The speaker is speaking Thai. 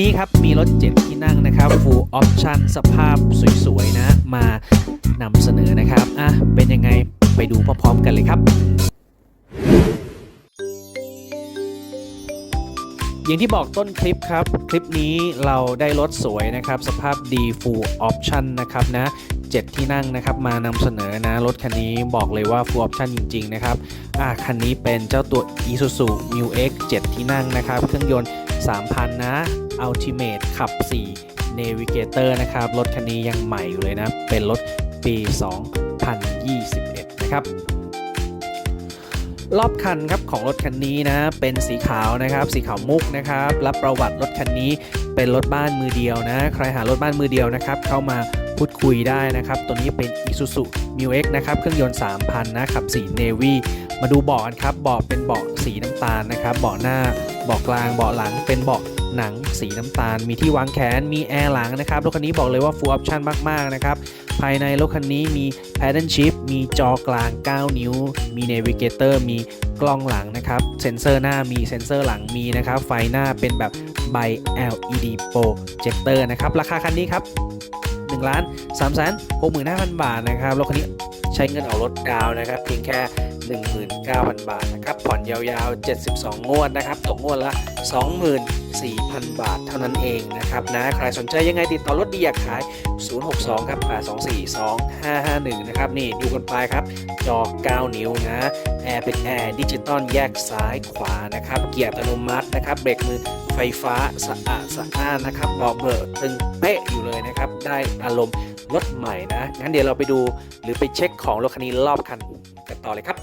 นี้ครับ มีรถ 7 ที่นั่งนะครับ full option สภาพสวยๆนะ มานำเสนอนะครับ อะ เป็นยังไงไปดูพร้อมๆกันเลยครับอย่างที่บอกต้นคลิปครับ คลิปนี้เราได้รถสวยนะครับ สภาพดี full option นะครับนะ7ที่นั่งนะครับ มานำเสนอนะ รถคันนี้บอกเลยว่า full option จริง ๆ นะครับ อะคันนี้เป็นเจ้าตัว Isuzu Mu X 7 ที่นั่งนะครับ เครื่องยนต์ 3,000 นะ Ultimate ขับ 4 Navigator นะครับ รถคันนี้ยังใหม่อยู่เลยนะ เป็นรถปี 2021 นะครับ รอบคันครับของรถคันนี้นะ เป็นสีขาวนะครับ สีขาวมุกนะครับ รับประวัติรถคันนี้เป็นรถบ้านมือเดียวนะ ใครหารถบ้านมือเดียวนะครับ เข้ามาพูดคุยได้นะครับ ตัวนี้เป็น Isuzu Mu X นะครับ เครื่องยนต์ 3,000 นะขับสี Navy มาดูเบาะกันครับ เบาะเป็นเบาะสีน้ำตาลนะครับ เบาะหน้า เบาะกลางเบาะหลังเป็นเบาะหนังสีน้ำตาล มีที่วางแขนมีแอร์หลังนะครับรถคันนี้บอกเลยว่า full option มากๆนะครับภายในรถคันนี้มี paddle shift มีจอกลาง 9 นิ้ว มี navigator มีกล้องหลังนะครับ เซ็นเซอร์หน้ามีเซ็นเซอร์หลังมีนะครับ ไฟหน้าเป็นแบบใบ LED projector นะครับ ราคาคันนี้ครับ1ล้าน3แสน65,000 บาทนะครับรถคันนี้ใช้เงินออกรถดาวนะครับเพียงแค่ 19,000 บาทนะครับ ผ่อนยาวๆ 72 งวดนะครับ ตกงวดละ 24,000 บาทเท่านั้นเองนะครับนะ ใครสนใจยังไงติดต่อรถดีอยากขาย 062 ครับ 824 2551 นะครับ นี่ดูกันไปครับ จอ 9 นิ้วนะ แอร์เป็นแอร์ดิจิตอลแยกซ้ายขวานะครับ เกียร์อัตโนมัตินะครับ เบรกมือไฟฟ้าสะอาดสะอ้านนะครับเบาะเบิร์ตึงเป๊ะอยู่เลยนะครับ ได้อารมณ์รถใหม่นะ งั้นเดี๋ยวเราไปดูหรือไปเช็คของรถคันนี้รอบคัน ต่อเลยครับ